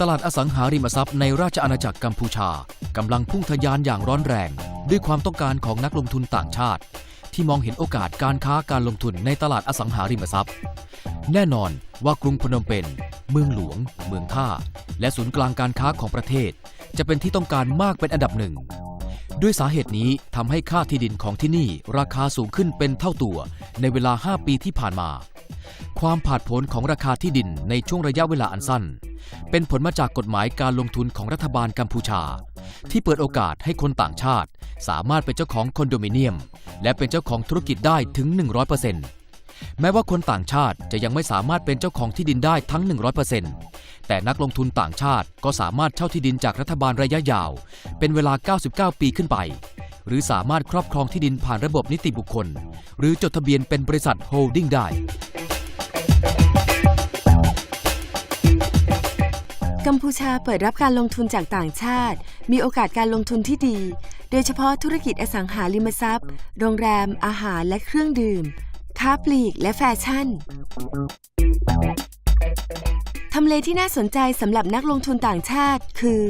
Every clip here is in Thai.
ตลาดอสังหาริมทรัพย์ในราชอาณาจักรกัมพูชากำลังพุ่งทะยานอย่างร้อนแรง ด้วยความต้องการของนักลงทุนต่างชาติ ที่มองเห็นโอกาสการค้าการลงทุนในตลาดอสังหาริมทรัพย์ แน่นอนว่ากรุงพนมเปญเมืองหลวง เมืองท่า และศูนย์กลางการค้าของประเทศ จะเป็นที่ต้องการมากเป็นอันดับหนึ่ง ด้วยสาเหตุนี้ทำให้ค่าที่ดินของที่นี่ราคาสูงขึ้นเป็นเท่าตัวในเวลา 5 ปีที่ผ่านมา ความผาดโผนของราคาที่ดินในช่วงระยะเวลาอันสั้น เป็นผลมาจากกฎหมายการลงทุนของรัฐบาลกัมพูชา ที่เปิดโอกาสให้คนต่างชาติ สามารถเป็นเจ้าของคอนโดมิเนียม และเป็นเจ้าของธุรกิจได้ถึง 100%แม้ว่าคนต่างชาติจะยังไม่สามารถเป็นเจ้าของที่ดินได้ทั้ง 100% แต่นักลงทุนต่างชาติก็สามารถเช่าที่ดินจากรัฐบาลระยะยาว เป็นเวลา 99 ปีขึ้นไป หรือสามารถครอบครองที่ดินผ่านระบบนิติบุคคล หรือจดทะเบียนเป็นบริษัทโฮลดิ้งได้กัมพูชาเปิดรับการลงทุนจากต่างชาติ มีโอกาสการลงทุนที่ดี โดยเฉพาะธุรกิจอสังหาริมทรัพย์ โรงแรม อาหารและเครื่องดื่ม ค้าปลีกและแฟชั่น ทำเลที่น่าสนใจสำหรับนักลงทุนต่างชาติ คือ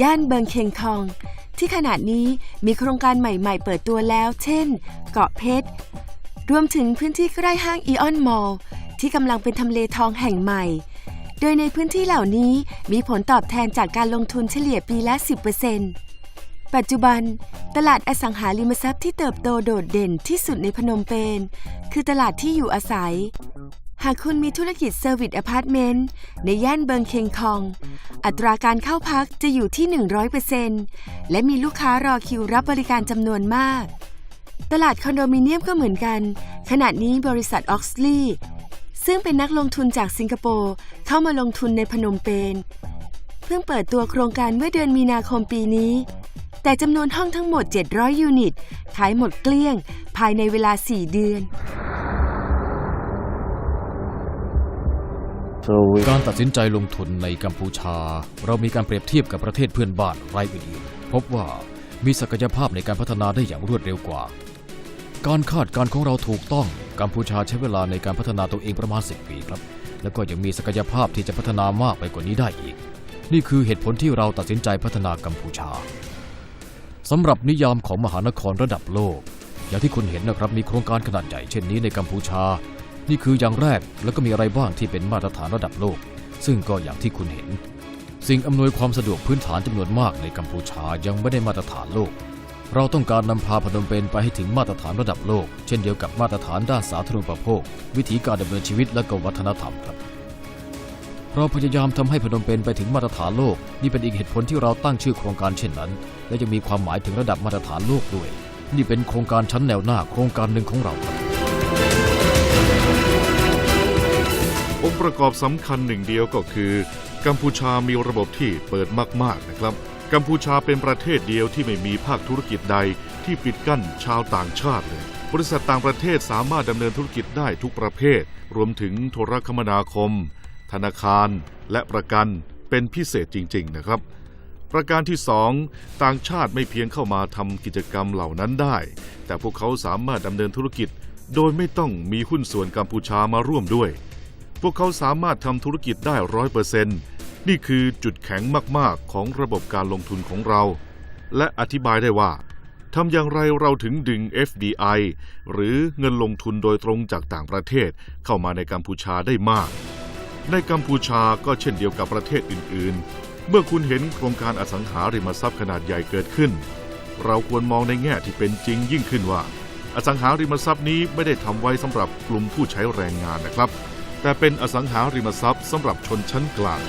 ย่านเบิงเคงทอง ที่ขณะนี้มีโครงการใหม่ๆ เปิดตัวแล้ว เช่น เกาะเพชร รวมถึงพื้นที่ใกล้ห้างอีออนมอลที่กำลังเป็นทำเลทองแห่งใหม่ โดยในพื้นที่เหล่านี้มีผลตอบแทนจากการลงทุนเฉลี่ยปีละ 10%ปัจจุบัน ตลาดอสังหาริมทรัพย์ที่เติบโตโดดเด่นที่สุดในพนมเปญคือตลาดที่อยู่อาศัย หากคุณมีธุรกิจเซอร์วิสอพาร์ตเมนต์ในย่านเบิงเคงคอง อัตราการเข้าพักจะอยู่ที่ 100%และมีลูกค้ารอคิวรับบริการจำนวนมาก ตลาดคอนโดมิเนียมก็เหมือนกัน ขณะนี้บริษัทออกซลีย์ซึ่งเป็นนักลงทุนจากสิงคโปร์เข้ามาลงทุนในพนมเปญเพิ่งเปิดตัวโครงการเมื่อเดือนมีนาคมปีนี้ แต่จำนวนห้องทั้งหมด 700 ยูนิต ขายหมดเกลี้ยง ภายในเวลา 4 เดือน การตัดสินใจลงทุนในกัมพูชา เรามีการเปรียบเทียบกับประเทศเพื่อนบ้านรายอื่นๆพบว่ามีศักยภาพในการพัฒนาได้อย่างรวดเร็วกว่า การคาดการของเราถูกต้องกัมพูชาใช้เวลาในการพัฒนาตัวเองประมาณ 10 ปีครับ แล้วก็ยังมีศักยภาพที่จะพัฒนามากไปกว่านี้ได้อีก นี่คือเหตุผลที่เราตัดสินใจพัฒนากัมพูชาสำหรับนิยามของมหานครระดับโลก อย่างที่คุณเห็นนะครับมีโครงการขนาดใหญ่เช่นนี้ในกัมพูชา นี่คืออย่างแรกแล้วก็มีอะไรบ้างที่เป็นมาตรฐานระดับโลก ซึ่งก็อย่างที่คุณเห็น สิ่งอำนวยความสะดวกพื้นฐานจำนวนมากในกัมพูชายังไม่ได้มาตรฐานโลก เราต้องการนำพาพนมเปญไปให้ถึงมาตรฐานระดับโลก เช่นเดียวกับมาตรฐานด้านสาธารณูปโภค วิถีการดำเนินชีวิตและก็วัฒนธรรมครับเราพยายามทำให้พนมเปญไปถึงมาตรฐานโลก นี่เป็นอีกเหตุผลที่เราตั้งชื่อโครงการเช่นนั้น และยังมีความหมายถึงระดับมาตรฐานโลกด้วย นี่เป็นโครงการชั้นแนวหน้าโครงการหนึ่งของเราครับ ประกอบสำคัญหนึ่งเดียวก็คือ กัมพูชามีระบบที่เปิดมากๆนะครับ กัมพูชาเป็นประเทศเดียวที่ไม่มีภาคธุรกิจใดที่ปิดกั้นชาวต่างชาติเลย บริษัทต่างประเทศสามารถดำเนินธุรกิจได้ทุกประเภท รวมถึงโทรคมนาคม ธนาคาร และประกันเป็นพิเศษจริง ๆ นะครับ ประการที่สองต่างชาติไม่เพียงเข้ามาทำกิจกรรมเหล่านั้นได้ แต่พวกเขาสามารถดำเนินธุรกิจ โดยไม่ต้องมีหุ้นส่วนกัมพูชามาร่วมด้วย พวกเขาสามารถทำธุรกิจได้ร้อยเปอร์เซนต์นี่คือจุดแข็งมาก ๆ ของระบบการลงทุนของเรา และอธิบายได้ว่าทำอย่างไรเราถึงดึง FDI หรือเงินลงทุนโดยตรงจากต่างประเทศเข้ามาในกัมพูชาได้มาก ในกัมพูชาก็เช่นเดียวกับประเทศอื่น ๆ เมื่อคุณเห็นโครงการอสังหาริมทรัพย์ขนาดใหญ่เกิดขึ้น เราควรมองในแง่ที่เป็นจริงยิ่งขึ้นว่า อสังหาริมทรัพย์นี้ไม่ได้ทำไว้สำหรับกลุ่มผู้ใช้แรงงานนะครับ แต่เป็นอสังหาริมทรัพย์สำหรับชนชั้นกลาง